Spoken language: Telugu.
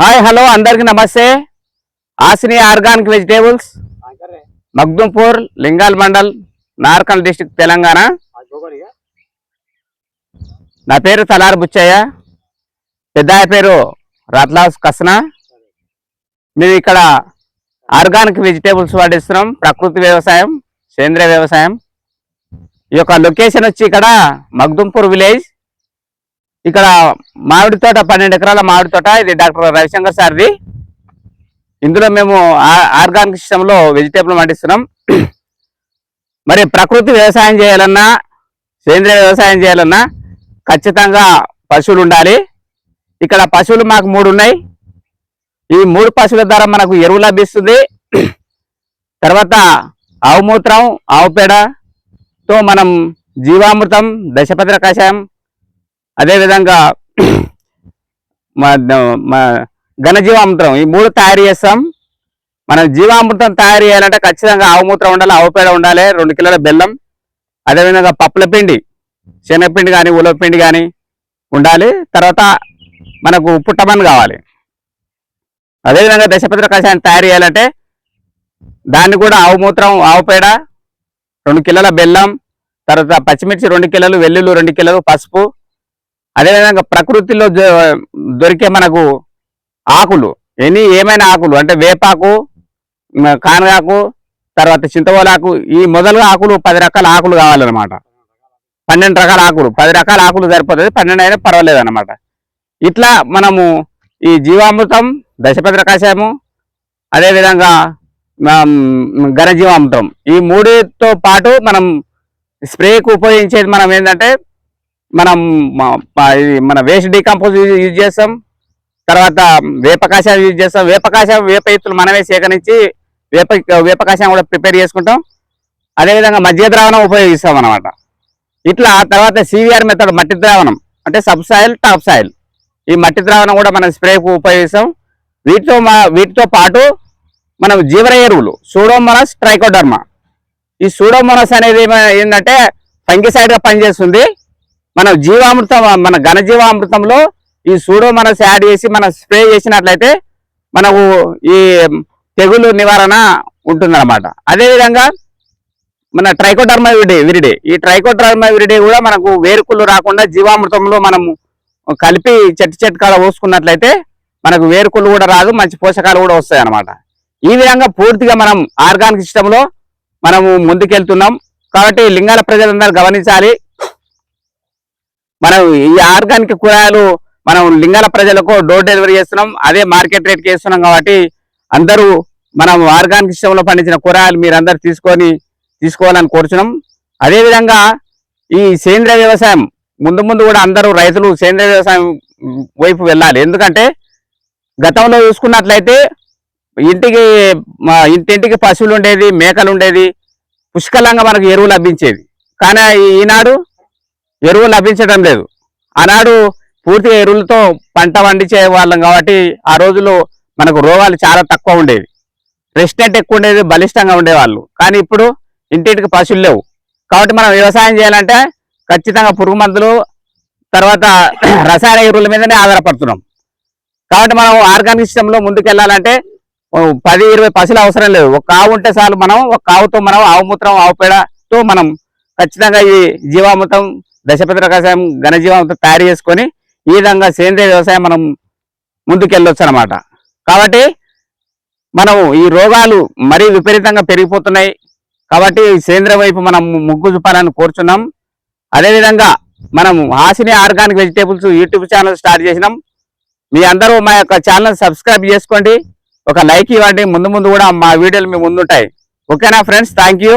హాయ్ హలో అందరికి నమస్తే. ఆసిని organic vegetables Magdumpur Lingal mandal Narkal district Telangana. నా పేరు తలార్ బుచ్చయ్య. పెద్దాయ పేరు రత్లాస్ కస్నా. మేము ఇక్కడ ఆర్గానిక్ వెజిటేబుల్స్ పండిస్తున్నాం. ప్రకృతి వ్యవసాయం సేంద్రియ వ్యవసాయం. ఈ యొక్క లొకేషన్ వచ్చి ఇక్కడ మగ్దుంపూర్ విలేజ్. ఇక్కడ మామిడి తోట పన్నెండు ఎకరాల మామిడి తోట. ఇది డాక్టర్ రవిశంకర్ సార్ది. ఇందులో మేము ఆర్గానిక్ సిస్టంలో వెజిటేబుల్ పండిస్తున్నాం. మరి ప్రకృతి వ్యవసాయం చేయాలన్నా సేంద్రియ వ్యవసాయం చేయాలన్నా ఖచ్చితంగా పశువులు ఉండాలి. ఇక్కడ పశువులు మాకు మూడు ఉన్నాయి. ఈ మూడు పశువుల ద్వారా మనకు ఎరువు లభిస్తుంది. తర్వాత ఆవు మూత్రం ఆవు పేడతో మనం జీవామృతం దశపత్ర కషాయం అదేవిధంగా మా ఘనజీవామృతం ఈ మూడు తయారు చేస్తాం. మనం జీవామృతం తయారు చేయాలంటే ఖచ్చితంగా ఆవుమూత్రం ఉండాలి ఆవు పేడ ఉండాలి రెండు కిలోల బెల్లం అదేవిధంగా పప్పుల పిండి శనగపిండి కానీ ఉలవ పిండి కానీ ఉండాలి. తర్వాత మనకు పుట్టమని కావాలి. అదేవిధంగా దశపత్ర కషాయాన్ని తయారు చేయాలంటే దాన్ని కూడా ఆవు మూత్రం ఆవు పేడ రెండు కిలోల బెల్లం తర్వాత పచ్చిమిర్చి రెండు కిలోలు వెల్లుల్లి రెండు కిలోలు పసుపు అదేవిధంగా ప్రకృతిలో దొరికే మనకు ఆకులు ఎన్ని ఏమైనా ఆకులు అంటే వేపాకు కానగాకు తర్వాత చింతవోలాకు ఈ మొదలుగా ఆకులు పది రకాల ఆకులు కావాలన్నమాట. పన్నెండు రకాల ఆకులు పది రకాల ఆకులు సరిపోతుంది పన్నెండు అయినా పర్వాలేదు అనమాట ఇట్లా మనము ఈ జీవామృతం దశపత్ర కషాయము అదేవిధంగా ఘనజీవామృతం ఈ మూడితో పాటు మనం స్ప్రేకు ఉపయోగించేది మనం ఏంటంటే మనం మన వేస్ట్ డీకంపోజ్ యూజ్ చేస్తాం. తర్వాత వేపకాశాలు యూజ్ చేస్తాం. వేప వేప ఎత్తులు మనమే సేకరించి వేప వేపకాశం కూడా ప్రిపేర్ చేసుకుంటాం. అదేవిధంగా మధ్య ద్రావణం ఉపయోగిస్తాం అనమాట ఇట్లా తర్వాత సివిఆర్ మెథడ్ మట్టి ద్రావణం. అంటే సబ్ సాయిల్ టాప్ సాయిల్ ఈ మట్టి ద్రావణం కూడా మనం స్ప్రేకు ఉపయోగిస్తాం. వీటితో మా- వీటితో పాటు మనం జీవర ఎరువులు సూడోమోనస్ ట్రైకోడర్మా ఈ సూడోమోనస్ అనేది ఏంటంటే ఫంగిసైడ్గా పనిచేస్తుంది. మన జీవామృతం మన ఘనజీవామృతంలో ఈ సూడోమోనస్ యాడ్ చేసి మనం స్ప్రే చేసినట్లయితే మనకు ఈ తెగులు నివారణ ఉంటుందన్నమాట. అదేవిధంగా మన ట్రైకోడర్మా విరిడే విరిడే. ఈ ట్రైకోడర్మా విరిడే కూడా మనకు వేరుకుళ్ళు రాకుండా జీవామృతంలో మనము కలిపి చెట్టు చెట్టు కాడ పోసుకున్నట్లయితే మనకు వేరుకుళ్ళు కూడా రాదు మంచి పోషకాలు కూడా వస్తాయి అన్నమాట ఈ విధంగా పూర్తిగా మనం ఆర్గానిక్ సిస్టంలో మనము ముందుకెళ్తున్నాం. కాబట్టి లింగాల ప్రజలందరూ గమనించాలి. మనం ఈ ఆర్గానిక్ కూరగాయలు మనం లింగాల ప్రజలకు డోర్ డెలివరీ చేస్తున్నాం అదే మార్కెట్ రేట్కి వేస్తున్నాం కాబట్టి అందరూ మనం ఆర్గానిక్ సిస్టంలో పండించిన కూరగాయలు మీరు అందరు తీసుకొని తీసుకోవాలని కోరుచున్నాం. అదేవిధంగా ఈ సేంద్రియ వ్యవసాయం ముందు ముందు కూడా అందరూ రైతులు సేంద్రియ వ్యవసాయం వైపు వెళ్ళాలి. ఎందుకంటే గతంలో చూసుకున్నట్లయితే ఇంటికి ఇంటింటికి పశువులు ఉండేది మేకలు ఉండేది పుష్కలంగా మనకు ఎరువు లభించేది. కానీ ఈనాడు ఎరువు లభించడం లేదు. ఆనాడు పూర్తిగా ఎరువులతో పంట పండించే వాళ్ళం కాబట్టి ఆ రోజుల్లో మనకు రోగాలు చాలా తక్కువ ఉండేవి. రెసిడెంట్ ఎక్కువ ఉండేది బలిష్టంగా ఉండేవాళ్ళు. కానీ ఇప్పుడు ఇంటింటికి పశువులు లేవు. కాబట్టి మనం వ్యవసాయం చేయాలంటే ఖచ్చితంగా పురుగు మందులు తర్వాత రసాయన ఎరువుల మీదనే ఆధారపడుతున్నాం. కాబట్టి మనం ఆర్గానిక్ సిస్టంలో ముందుకెళ్ళాలంటే పది ఇరవై పశువులు అవసరం లేదు. ఒక ఆవు ఉంటే చాలు మనం ఒక ఆవుతో మనం ఆవు మూత్రం ఆవు పేడతో మనం ఖచ్చితంగా ఈ జీవామృతం దశపత్ర వ్యవసాయం ఘనజీవంతో తయారు చేసుకొని ఈ విధంగా సేంద్రియ వ్యవసాయం మనం ముందుకెళ్ళొచ్చు అనమాట కాబట్టి మనము ఈ రోగాలు మరీ విపరీతంగా పెరిగిపోతున్నాయి. కాబట్టి సేంద్రియ వైపు మనం ముగ్గు చూపాలని కోరుచున్నాం. అదేవిధంగా మనం Hasini organic vegetables YouTube channel start చేసినాం. మీ అందరూ మా యొక్క ఛానల్ సబ్స్క్రైబ్ చేసుకోండి. ఒక లైక్ ఇవ్వండి. ముందు ముందు కూడా మా వీడియోలు మీ ముందుంటాయి. ఓకేనా ఫ్రెండ్స్? Thank you.